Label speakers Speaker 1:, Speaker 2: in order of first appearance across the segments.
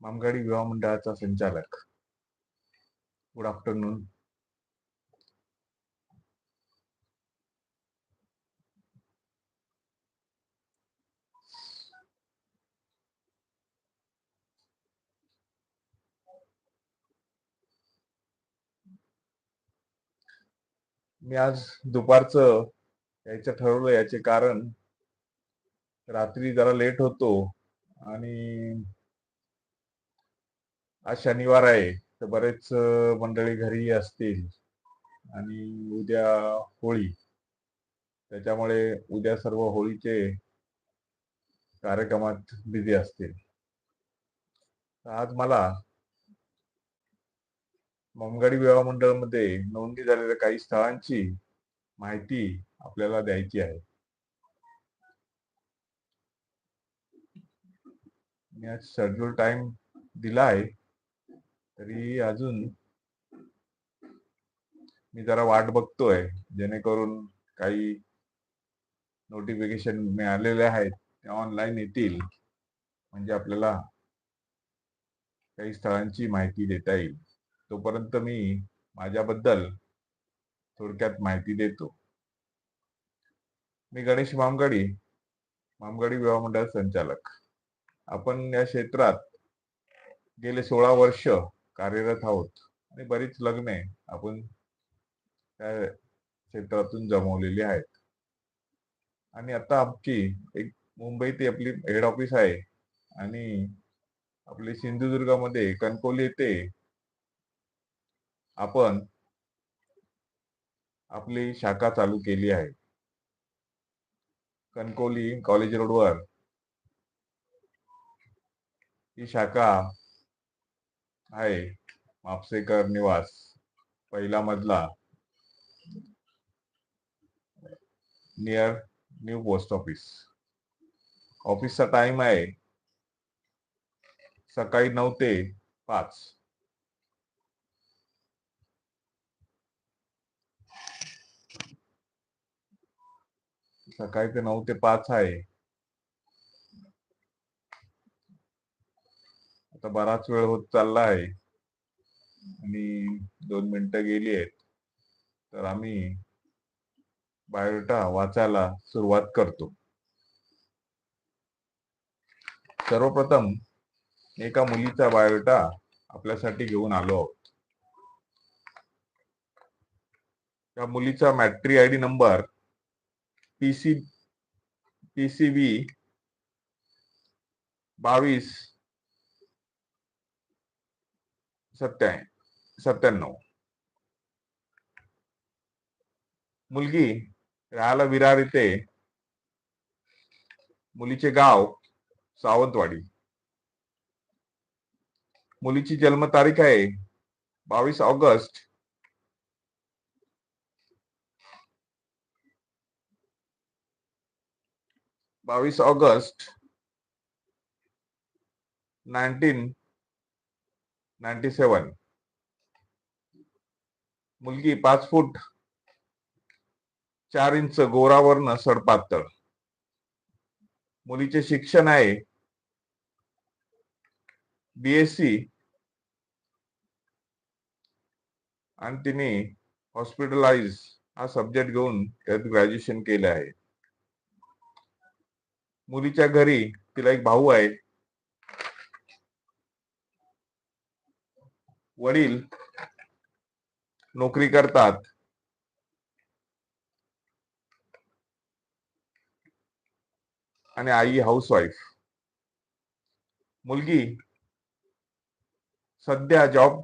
Speaker 1: मामगाडी विवाह मंडळाचा संचालक. गुड आफ्टरनून मी आज दुपारचं यायचं ठरवलं याचे कारण रात्री जरा लेट होतो आणि आज शनिवार आहे तर बरेच मंडळी घरी असतील आणि उद्या होळी. त्याच्यामुळे उद्या सर्व होळीचे कार्यक्रमात बिझी असतील. तर आज मला मंगळी विवाह मंडळामध्ये नोंदणी झालेल्या काही स्थळांची माहिती आपल्याला द्यायची आहे. मी आज शेड्यूल टाइम दिला आहे. तरी अजून मी जरा वाट बघतोय जेणेकरून काही नोटिफिकेशन मिळालेले आहेत ते ऑनलाईन येतील. म्हणजे आपल्याला काही स्थळांची माहिती देता येईल. तोपर्यंत मी माझ्याबद्दल थोडक्यात माहिती देतो. मी गणेश मामगाडी मामगाडी विवाह मंडळ संचालक. आपण या क्षेत्रात गेले सोळा वर्ष कार्यरत आहोत आणि बरीच लग्ने आपण त्या क्षेत्रातून जमवलेली आहेत. आणि आता आमची एक मुंबईत आपली हेड ऑफिस आहे आणि आपली सिंधुदुर्गामध्ये कणकोली येथे आपण आपली शाखा चालू केली आहे. कणकोली कॉलेज रोडवर ही शाखा आहे. मापसेकर निवास पहिला मजला. नियर न्यू पोस्ट ऑफिस ऑफिसचा टाइम आहे. सकाळी नऊ ते पाच. सकाळी ते नऊ ते पाच आहे. आता बराच वेळ होत चालला आहे. आणि दोन मिनिटं गेली आहेत. तर आम्ही बायोडेटा वाचायला सुरुवात करतो. सर्वप्रथम एका मुलीचा बायोडेटा आपल्यासाठी घेऊन आलो आहोत. त्या मुलीचा matri I D number PC PCB बावीस सत्या सत्त्याण्णव. मुलगी राहायला विरार इथे. मुलीचे गाव सावंतवाडी. मुलीची जन्मतारीख आहे बावीस ऑगस्ट. बावीस ऑगस्ट. नाईन्टीन नाईन्टी सेवन. मुलगी पाच फूट चार इंच गोरावर्ण सडपातळ. मुलीचे शिक्षण आहे. बीएससी आणि तिने हॉस्पिटलाइज हा सब्जेक्ट घेऊन त्यात ग्रॅज्युएशन केलं आहे. मुलीच्या घरी तिला एक भाऊ आहे. वडील नोकरी करतात. आणि आई हाऊसवाईफ मुलगी सध्या जॉब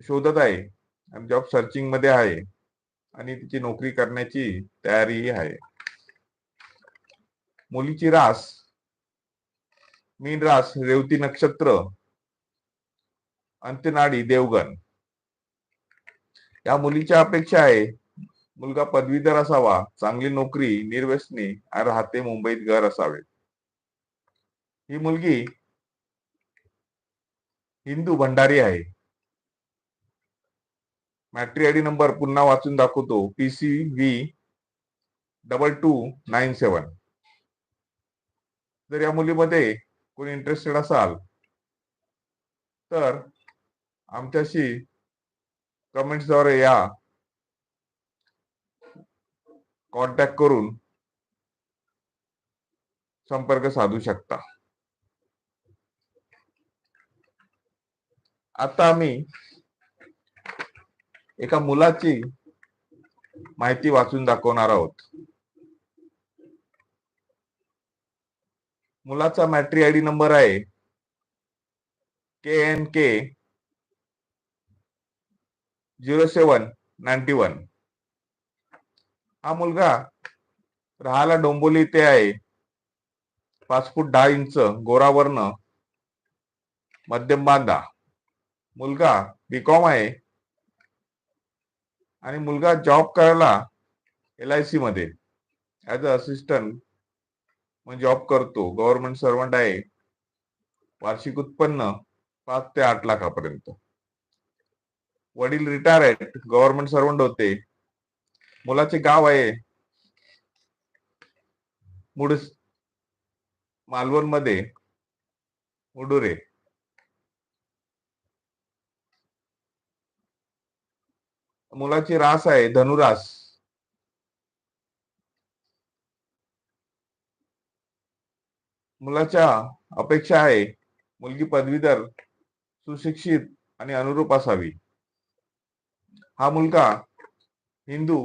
Speaker 1: शोधत आहे आणि जॉब सर्चिंगमध्ये आहे आणि तिची नोकरी करण्याची तयारी आहे. मुलीची रास मीन रास रेवती नक्षत्र अंत्यनाडी देवगण. या मुलीच्या अपेक्षा आहे. मुलगा पदवीधर असावा चांगली नोकरी निर्व्यसनी आणि राहते मुंबईत घर असावे. ही मुलगी हिंदू भंडारी आहे. मॅट्री आयडी नंबर पुन्हा वाचून दाखवतो. PC V double two nine seven. जर या मुलीमध्ये कोणी इंटरेस्टेड असाल तर आमच्याशी कमेंट्सद्वारे या. कॉन्टॅक्ट करून संपर्क साधू शकता. आता आम्ही एका मुलाची माहिती वाचून दाखवणार आहोत. मुलाचा मॅट्री आय डी नंबर आहे. K N K zero seven ninety one हा मुलगा राहायला डोंबोली इथे आहे. पाच फूट दहा इंच गोरावर्ण मध्यम बांधा. मुलगा बीकॉम आहे. आणि मुलगा जॉब करायला एल आय सी मध्ये. ऍज अ असिस्टंट म्हणून जॉब करतो. गव्हर्नमेंट सर्वंट आहे. वार्षिक उत्पन्न पाच ते आठ लाखापर्यंत. वडील रिटायर आहेत गव्हर्नमेंट सर्वंट होते. मुलाचे गाव आहे. मुड मालवणमध्ये मुडुरे. मुलाची रास आहे धनुरास. मुलाच्या अपेक्षा आहे मुलगी पदवीधर सुशिक्षित आणि अनुरूप असावी. हा मुलगा हिंदू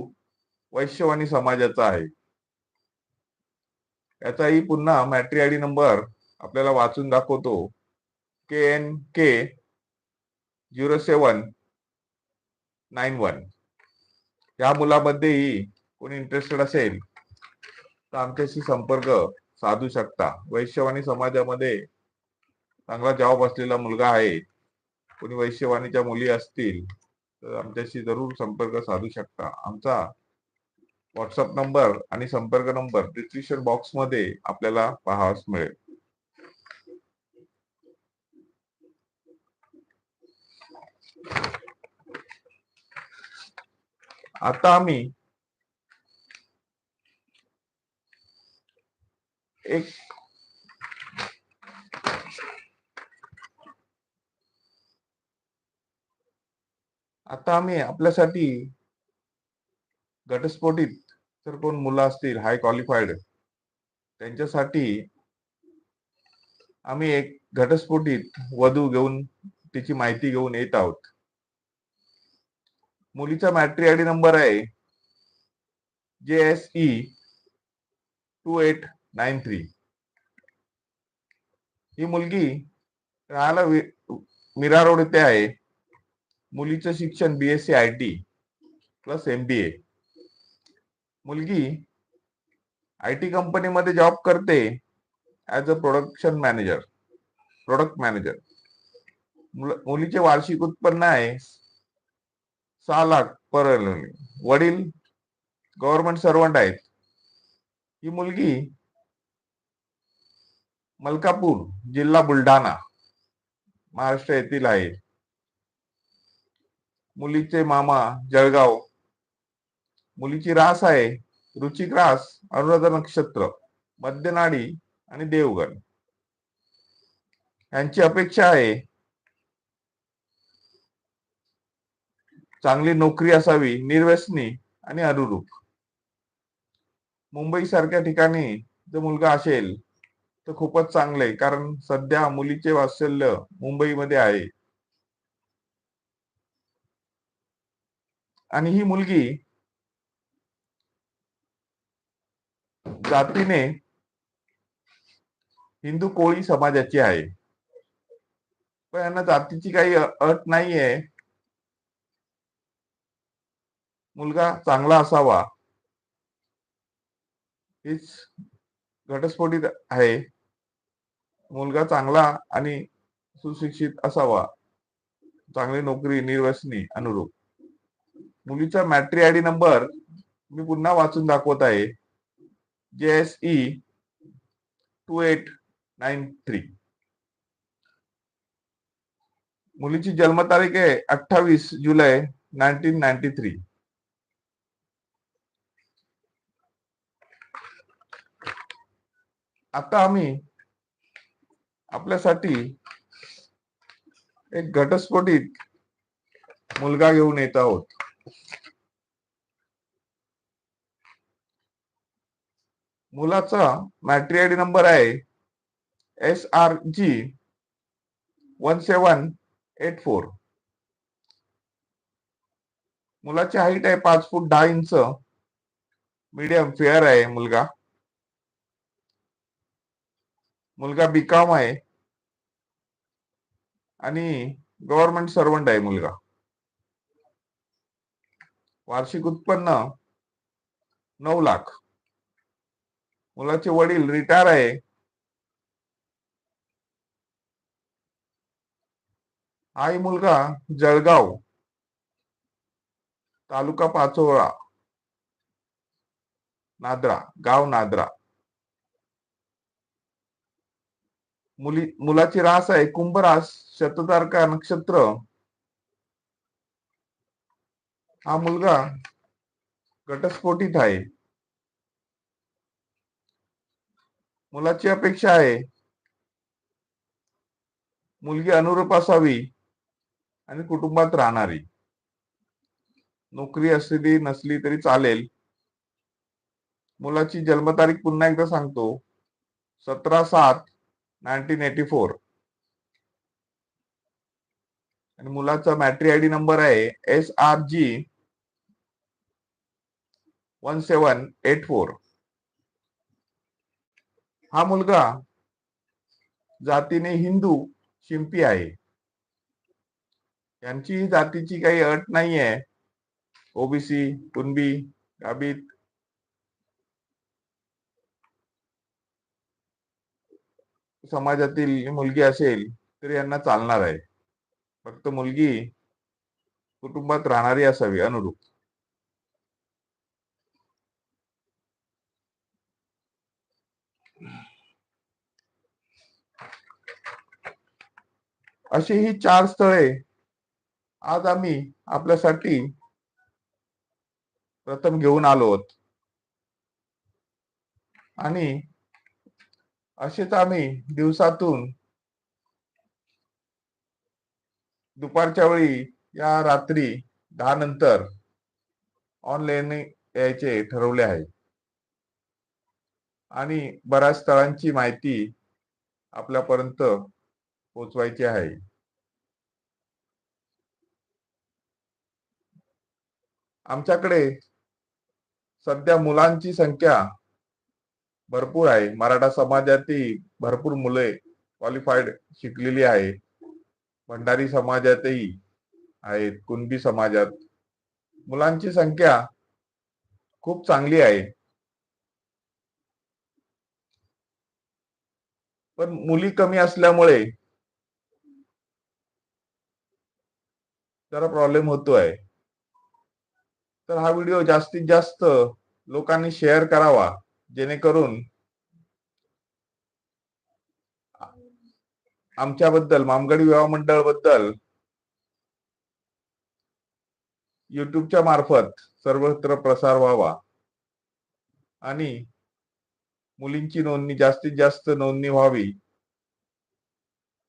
Speaker 1: वैश्यवाणी समाजाचा आहे. याचाही पुन्हा मॅट्री आय डी नंबर आपल्याला वाचून दाखवतो. K N K zero seven nine one. या मुलामध्येही कोणी इंटरेस्टेड असेल तर आमच्याशी संपर्क साधू शकता. वैश्यवाणी समाजामध्ये चांगला जॉब असलेला मुलगा आहे. कोणी वैश्यवाणीच्या मुली असतील आमच्याशी जरूर संपर्क साधू शकता. आमचा व्हॉट्सअप नंबर आणि संपर्क नंबर डिस्क्रिप्शन बॉक्समध्ये आपल्याला पाहावास मिळेल. आता आम्ही एक आता आम्ही आपल्यासाठी घटस्फोटीत जर कोण मुलं असतील हाय क्वालिफाईड त्यांच्यासाठी आम्ही एक घटस्फोटीत वधू घेऊन तिची माहिती घेऊन येत आहोत. मुलीचा मॅट्री आय डी नंबर आहे J S E two eight nine three ही मुलगी राहायला मिरा रोड येथे आहे. मुलीचं शिक्षण BSc I T plus M B A मुलगी आय टी कंपनीमध्ये जॉब करते as a production manager product manager मुलीचे वार्षिक उत्पन्न आहे सहा लाख पर वडील गव्हर्नमेंट सर्वंट आहेत. ही मुलगी मलकापूर जिल्हा बुलढाणा महाराष्ट्र येथील आहे. मुलीचे मामा जळगाव. मुलीची रास आहे रुचिक रास अनुराधा नक्षत्र मध्यनाडी आणि देवगण. यांची अपेक्षा आहे चांगली नोकरी असावी निर्व्यसनी आणि अनुरूप. मुंबई सारख्या ठिकाणी जर मुलगा असेल तर खूपच चांगले कारण सध्या मुलीचे वात्सल्य मुंबईमध्ये आहे. आणि ही मुलगी जातीने हिंदू कोळी समाजाची आहे. पण यांना जातीची काही अट नाहीये. मुलगा चांगला असावा. हीच घटस्फोटित आहे. मुलगा चांगला आणि सुशिक्षित असावा. चांगली नोकरी निर्वसनी अनुरूप. मुलीचा मॅट्री आय डी नंबर मी पुन्हा वाचून दाखवत आहे. J S E two eight nine three मुलीची जन्मतारीख आहे अठ्ठावीस जुलै नाईन्टीन नाईन्टी थ्री आता आम्ही आपल्यासाठी एक घटस्फोटित मुलगा घेऊन येत आहोत. मुलाचा मॅट्री आयडी नंबर आहे S R G one seven eight four मुलाची हाईट आहे पाच फूट दहा इंच. मीडियम फेअर आहे मुलगा. मुलगा बीकॉम आहे. आणि गव्हर्नमेंट सर्वंट आहे मुलगा. वार्षिक उत्पन्न नऊ लाख. मुलाचे वडील रिटायर आहे. आई मुलगा जळगाव तालुका पाचोळा नादरा गाव नादरा. मुली मुलाची रास आहे कुंभरास शततारका नक्षत्र हा मुलगा घटस्फोटित आहे. मुलाची अपेक्षा आहे. मुलगी अनुरूप असावी आणि कुटुंबात राहणारी. नोकरी असलेली नसली तरी चालेल. मुलाची जन्मतारीख पुन्हा एकदा सांगतो. सतरा सात नाईन्टीन एटी फोर आणि मुलाचा मॅट्री आयडी नंबर आहे S R G one seven eight four. हा मुलगा जातीने हिंदू शिंपी आहे. यांची जातीची काही अट नाही आहे ओबीसी कुणबी गाबीत समाजातील मुलगी असेल तरी यांना चालणार आहे. फक्त मुलगी कुटुंबात राहणारी असावी अनुरूप. अशी ही चार स्थळे आज आम्ही आपल्यासाठी प्रथम घेऊन आलो आहोत. आणि असेच आम्ही दिवसातून दुपारच्या वेळी या रात्री दहा नंतर ऑनलाईन यायचे ठरवले आहे. आणि बऱ्याच स्थळांची माहिती आपल्यापर्यंत पोचवायची आहे. आमच्याकडे सध्या मुलांची संख्या भरपूर आहे. मराठा समाजातही भरपूर मुले क्वालिफाईड शिकलेली आहे. भंडारी समाजातही आहेत. कुणबी समाजात मुलांची संख्या खूप चांगली आहे. पण मुली कमी असल्यामुळे जरा प्रॉब्लेम होतोय. तर हा व्हिडिओ जास्तीत जास्त लोकांनी शेअर करावा जेणेकरून आमच्याबद्दल मामगडी विवाह मंडळबद्दल युट्यूबच्या मार्फत सर्वत्र प्रसार व्हावा. आणि मुलींची नोंदणी जास्तीत जास्त नोंदणी व्हावी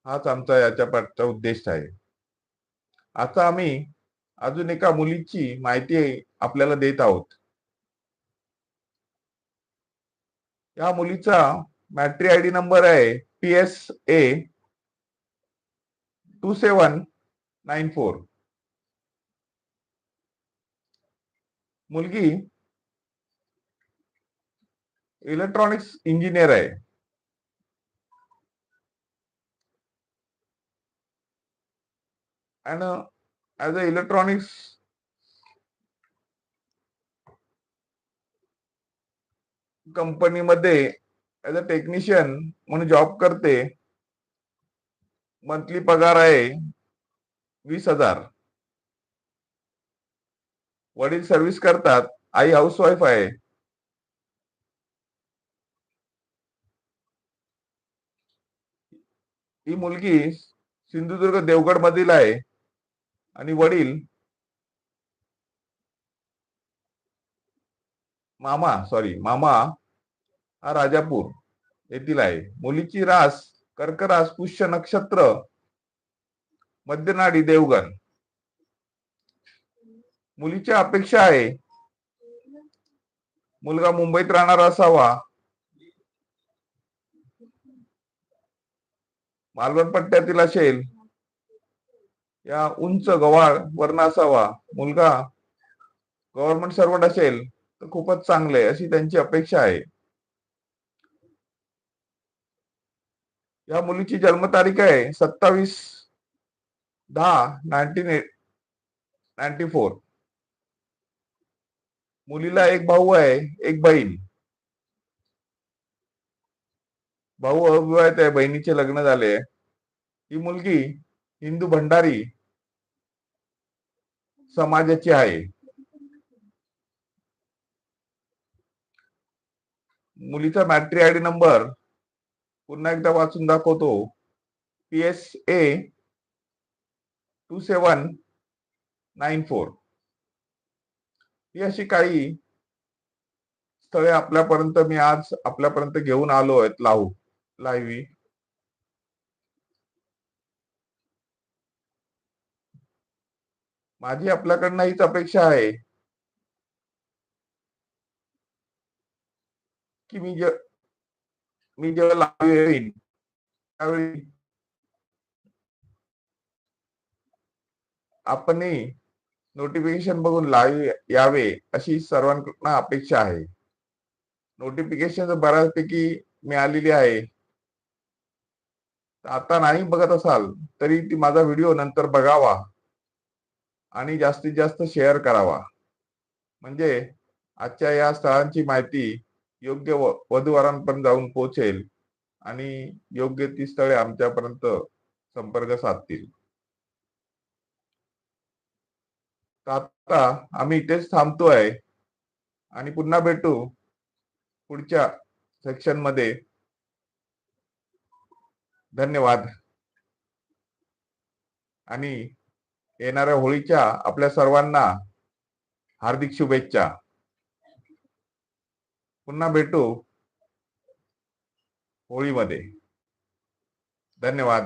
Speaker 1: हाच आमचा याच्या पाठचा उद्देश आहे. आता आम्ही अजून एका मुलीची माहिती आपल्याला देत आहोत. या मुलीचा मॅट्री आय डी नंबर आहे P S A two seven nine four. मुलगी इलेक्ट्रॉनिक्स इंजिनियर आहे. अँड ऍज अ इलेक्ट्रॉनिक्स कंपनीमध्ये ऍज अ टेक्निशियन म्हणून जॉब करते मंथली पगार आहे वीस हजार. वडील सर्व्हिस करतात आई हाऊसवाईफ आहे. ही मुलगी सिंधुदुर्ग देवगड मधील आहे आणि वडील मामा सॉरी मामा हा राजापूर येथील आहे. मुलीची रास कर्करास पुष्य नक्षत्र मध्यनाडी देवगण. मुलीच्या अपेक्षा आहे मुलगा मुंबईत राहणारा असावा. मालवण पट्ट्यातील असेल. या उंच गवाळ वर्ण असावा मुलगा गव्हर्नमेंट सर्वंट असेल तर खूपच चांगले अशी त्यांची अपेक्षा आहे. या मुलीची जन्मतारीख आहे सत्तावीस दहा नाईन्टीन नाईन्टी फोर. मुलीला एक भाऊ आहे एक बहीण. भाऊ अविवाहित आहे बहिणीचे लग्न झाले. ही मुलगी हिंदू भंडारी समाजाची आहे. मुलीचा मॅट्री आय डी नंबर पुन्हा एकदा वाचून दाखवतो. P S A two seven nine four ही अशी काही स्थळे आपल्यापर्यंत मी आज आपल्यापर्यंत घेऊन आलो आहेत लाहू live माझी आपल्याकडनं हीच अपेक्षा आहे. की मी जे मी जेव्हा लाईव्ह येईन त्यावेळी आपण नोटिफिकेशन बघून लाईव्ह यावे अशी सर्वांकडून अपेक्षा आहे. नोटिफिकेशन बऱ्याचपैकी मिळालेली आहे. आता नाही बघत असाल तरी ती माझा व्हिडिओ नंतर बघावा. आणि जास्तीत जास्त शेअर करावा. म्हणजे आजच्या या स्थळांची माहिती योग्य वधूवरांपर्यंत जाऊन पोहोचेल आणि योग्य ती स्थळे आमच्यापर्यंत संपर्क साधतील. आता आम्ही इथेच थांबतोय आणि पुन्हा भेटू पुढच्या सेक्शनमध्ये. धन्यवाद. आणि येणाऱ्या होळीच्या आपल्या सर्वांना हार्दिक शुभेच्छा. पुन्हा भेटू होळीमध्ये. धन्यवाद.